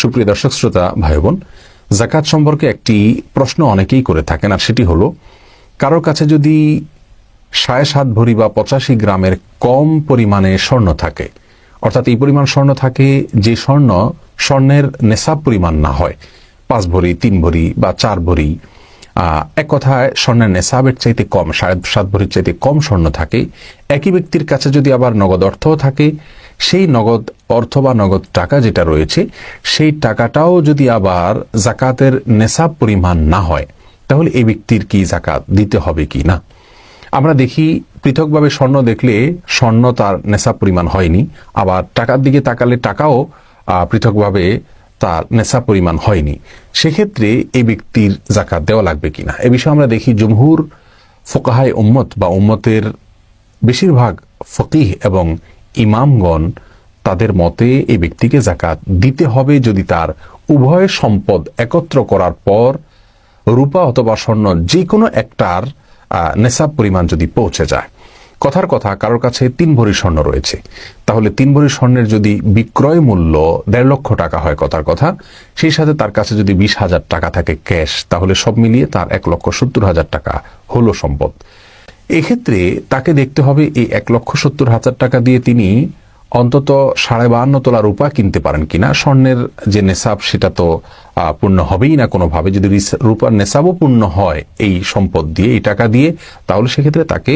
সুপ্রিয় দর্শক, শ্রোতা ভাই বোন জাকাত সম্পর্কে একটি প্রশ্ন অনেকেই করে থাকেন, আর সেটি হলো কারোর কাছে যদি সাড়ে সাত ভরি বা পঁচাশি গ্রামের কম পরিমাণে স্বর্ণ থাকে, অর্থাৎ এই পরিমাণ স্বর্ণ থাকে যে স্বর্ণ স্বর্ণের নেশাব পরিমাণ না হয়, পাঁচ ভরি, তিন ভরি বা চার ভরি এক কথায় স্বর্ণের নেশাবের চাইতে কম, সাড়ে সাত ভরির চাইতে কম স্বর্ণ থাকে। একই ব্যক্তির কাছে যদি আবার নগদ অর্থও থাকে, সেই নগদ অর্থ বা নগদ টাকা যেটা রয়েছে, সেই টাকাটাও যদি আবার জাকাতের নেশাব পরিমাণ না হয়, তাহলে এই ব্যক্তির কি জাকাত দিতে হবে কি না? আমরা দেখি, পৃথকভাবে স্বর্ণ দেখলে স্বর্ণ তার নেশাব পরিমাণ হয়নি, আবার টাকার দিকে তাকালে টাকাও পৃথকভাবে তার নেশাব পরিমাণ হয়নি। সেক্ষেত্রে এই ব্যক্তির জাকাত দেওয়া লাগবে কিনা? এ বিষয়ে আমরা দেখি জমহুর ফোকাহায় উম্মত বা উম্মতের বেশিরভাগ ফকিহ এবং ইমামগণ তাদের মতে এই ব্যক্তিকে জাকাত দিতে হবে যদি তার উভয় সম্পদ একত্র করার পর রূপা অথবা স্বর্ণ যে কোনো একটার নেশাব পরিমাণ যদি পৌঁছে যায়। কথার কথা, কারোর কাছে তিন ভরি স্বর্ণ রয়েছে। তাহলে তিন ভরি স্বর্ণের যদি বিক্রয় মূল্য দেড় লক্ষ টাকা হয় কথার কথা, সেই সাথে তার কাছে যদি বিশ হাজার টাকা থাকে ক্যাশ, তাহলে সব মিলিয়ে তার এক লক্ষ সত্তর হাজার টাকা হলো সম্পদ। এক্ষেত্রে তাকে দেখতে হবে এই এক লক্ষ সত্তর হাজার টাকা দিয়ে তিনি অন্তত সাড়ে বাহান্ন তোলা রূপা কিনতে পারেন কিনা? স্বর্ণের যে নেশাব, সেটা তো পূর্ণ হবেই না কোনোভাবে। যদি রূপার নেশাবও পূর্ণ হয় এই সম্পদ দিয়ে, এই টাকা দিয়ে, তাহলে সেক্ষেত্রে তাকে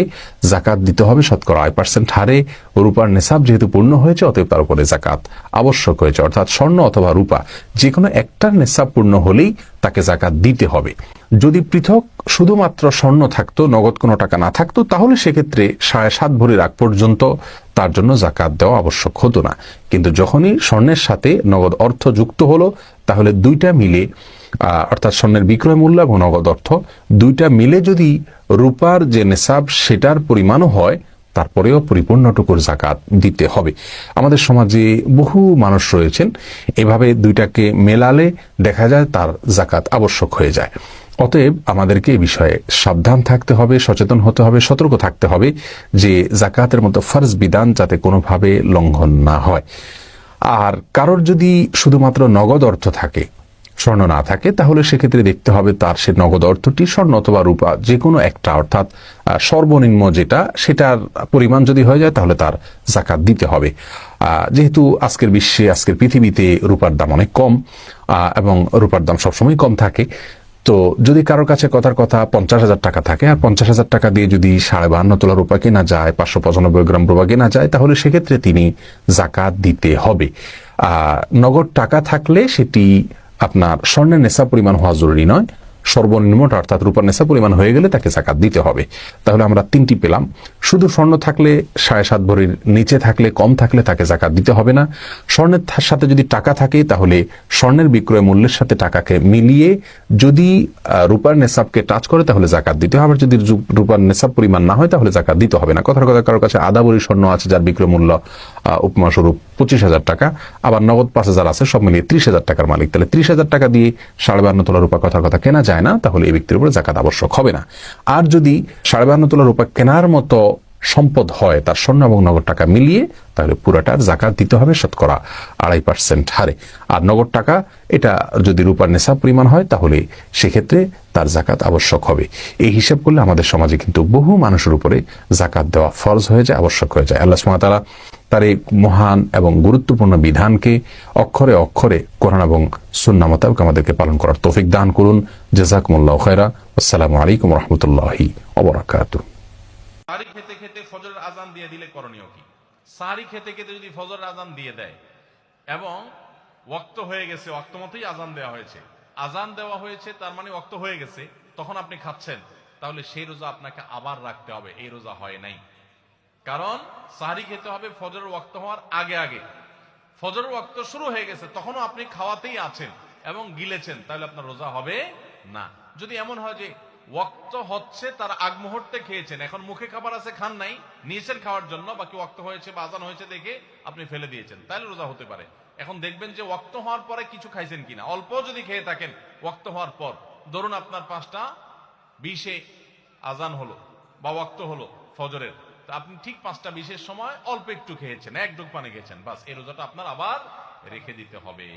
জাকাত দিতে হবে শতকরা আয় পার্সেন্ট হারে। রূপার নেশাব যেহেতু পূর্ণ হয়েছে, অতএব তার উপরে জাকাত আবশ্যক হয়েছে। অর্থাৎ স্বর্ণ অথবা রূপা যে কোনো একটার নেশাব পূর্ণ হলেই তাকে জাকাত দিতে হবে। যদি পৃথক শুধুমাত্র স্বর্ণ থাকতো, নগদ কোনো টাকা না থাকতো, তাহলে সেক্ষেত্রে সাড়ে সাত ভরি রাগ পর্যন্ত তার জন্য জাকাত দেওয়া আবশ্যক হতো না। কিন্তু যখনই স্বর্ণের সাথে নগদ অর্থ যুক্ত হলো, তাহলে দুইটা মিলে অর্থাৎ স্বর্ণের বিক্রয় মূল্য এবং নগদ অর্থ, দুইটা মিলে যদি রূপার যে নেশাব, সেটার পরিমাণও হয় তারপরেও পরিপূর্ণটুকুর জাকাত দিতে হবে। আমাদের সমাজে বহু মানুষ রয়েছেন, এভাবে দুইটাকে মেলালে দেখা যায় তার জাকাত আবশ্যক হয়ে যায়। অতএব আমাদেরকে এই বিষয়ে সাবধান থাকতে হবে, সচেতন হতে হবে, সতর্ক থাকতে হবে যে জাকাতের মতো ফরজ বিধান যাতে কোনোভাবে লঙ্ঘন না হয়। আর কারোর যদি শুধুমাত্র নগদ অর্থ থাকে স্বর্ণ না থাকে, তাহলে সেক্ষেত্রে দেখতে হবে তার সে নগদ অর্থটি স্বর্ণ অথবা রূপা যে কোনো একটা, অর্থাৎ সর্বনিম্ন যেটা, সেটার পরিমাণ যদি হয়ে যায় তাহলে তার জাকাত দিতে হবে। যেহেতু আজকের বিশ্বে, আজকের পৃথিবীতে রূপার দাম অনেক কম এবং রূপার দাম সবসময় কম থাকে, তো যদি কারোর কাছে কথার কথা পঞ্চাশ হাজার টাকা থাকে, আর পঞ্চাশ হাজার টাকা দিয়ে যদি সাড়ে বাহান্ন তোলা রূপা কেনা যায়, পাঁচশো পঁচানব্বই গ্রাম রূপা কেনা যায়, তাহলে সেক্ষেত্রে তিনি জাকাত দিতে হবে। নগদ টাকা থাকলে সেটি আপনার স্বর্ণের নেশা পরিমাণ হওয়া জরুরি নয়। সর্বনিম্নটা অর্থাৎ রূপার নেশা পরিমাণ হয়ে গেলে তাকে জাকাত দিতে হবে। তাহলে আমরা তিনটি পেলাম। শুধু স্বর্ণ থাকলে সাড়ে সাত ভরির নিচে থাকলে কম থাকলে তাকে জাকাত দিতে হবে না। স্বর্ণের সাথে যদি টাকা থাকে তাহলে স্বর্ণের বিক্রয় মূল্যের সাথে টাকাকে মিলিয়ে যদি রূপার নেশাবকে টাচ করে তাহলে জাকাত দিতে হবে। যদি রূপার নেশাব পরিমাণ না হয় তাহলে জাকাত দিতে হবে না। কথার কথা কারোর কাছে আধা ভরি স্বর্ণ আছে যার বিক্রয় মূল্য আহ, উপমা স্বরূপ পঁচিশ হাজার টাকা। আবার নগদ পাঁচ হাজার আছে সব মিলিয়ে ত্রিশ হাজার টাকার মালিক। তাহলে ত্রিশ হাজার টাকা দিয়ে সাড়ে বান্ন তোলা রূপা কথার কথা কেনা যায়। না, তাহলে এই ব্যক্তির উপরে জাকাত আবশ্যক হবে না। আর যদি সাড়ে বান্ন তোলা রূপা কেনার মতো সম্পদ হয়, তার স্বর্ণ এবং নগদ টাকা মিলিয়ে, তাহলে পুরাটার জাকাত দিতে হবে, শতকরা আড়াই পার্সেন্ট হারে। আর নগদ টাকা, এটা যদি রূপার নেশা পরিমাণ হয়, তাহলে সেক্ষেত্রে তার জাকাত আবশ্যক হবে। এই হিসাব করলে আমাদের সমাজে কিন্তু বহু মানুষের উপরে জাকাত দেওয়া ফরজ হয়ে যায়, আবশ্যক হয়ে যায়। আল্লাহ সুমাতালা তার এই মহান এবং গুরুত্বপূর্ণ বিধানকে অক্ষরে অক্ষরে কোরআন এবং সুন্না মোতাবেক আমাদেরকে পালন করার তৌফিক দান করুন। জেজাকুমুল্লাহ খৈরা আসসালামু আলাইকুম রহমতুল্লাহি অবরাকাতু সারি খেতে খেতে ফজরের আজান দিয়ে দিলে করণীয় কি? সারি খেতে খেতে যদি ফজরের আজান দিয়ে দেয় এবং ওয়াক্ত হয়ে গেছে, ওয়াক্ত মতোই আজান দেওয়া হয়েছে। আজান দেওয়া হয়েছে, তার মানে ওয়াক্ত হয়ে গেছে, তখন আপনি খাচ্ছেন, তাহলে সেই রোজা আপনাকে আবার রাখতে হবে। এই রোজা হয় নাই। কারণ সাহারি খেতে হবে ফজরের ওয়াক্ত হওয়ার আগে আগে। ফজরের ওয়াক্ত শুরু হয়ে গেছে, তখনও আপনি খাওয়াতেই আছেন এবং গিলেছেন, তাহলে আপনার রোজা হবে না। যদি এমন হয় যে ওয়াক্ত হচ্ছে, তার আগ মুহূর্তে খেয়েছেন, এখন মুখে খাবার আছে, খান নাই, নিয়েছেন খাওয়ার জন্য, বাকি ওয়াক্ত হয়েছে বা আজান হয়েছে দেখে আপনি ফেলে দিয়েছেন, তাহলে রোজা হতে পারে। এখন দেখবেন যে ওয়াক্ত হওয়ার পরে কিছু খাইছেন কিনা অল্প যদি খেয়ে থাকেন, ওয়াক্ত হওয়ার পর, ধরুন আপনার পাঁচটা, বিশে আজান হলো বা ওয়াক্ত হলো ফজরের আপনি ঠিক পাঁচটা বিশেষ সময় অল্প একটু খেয়েছেন, এক ডোক পানি খেয়েছেন, বাস। এই রোজাটা আপনার আবার রেখে দিতে হবে।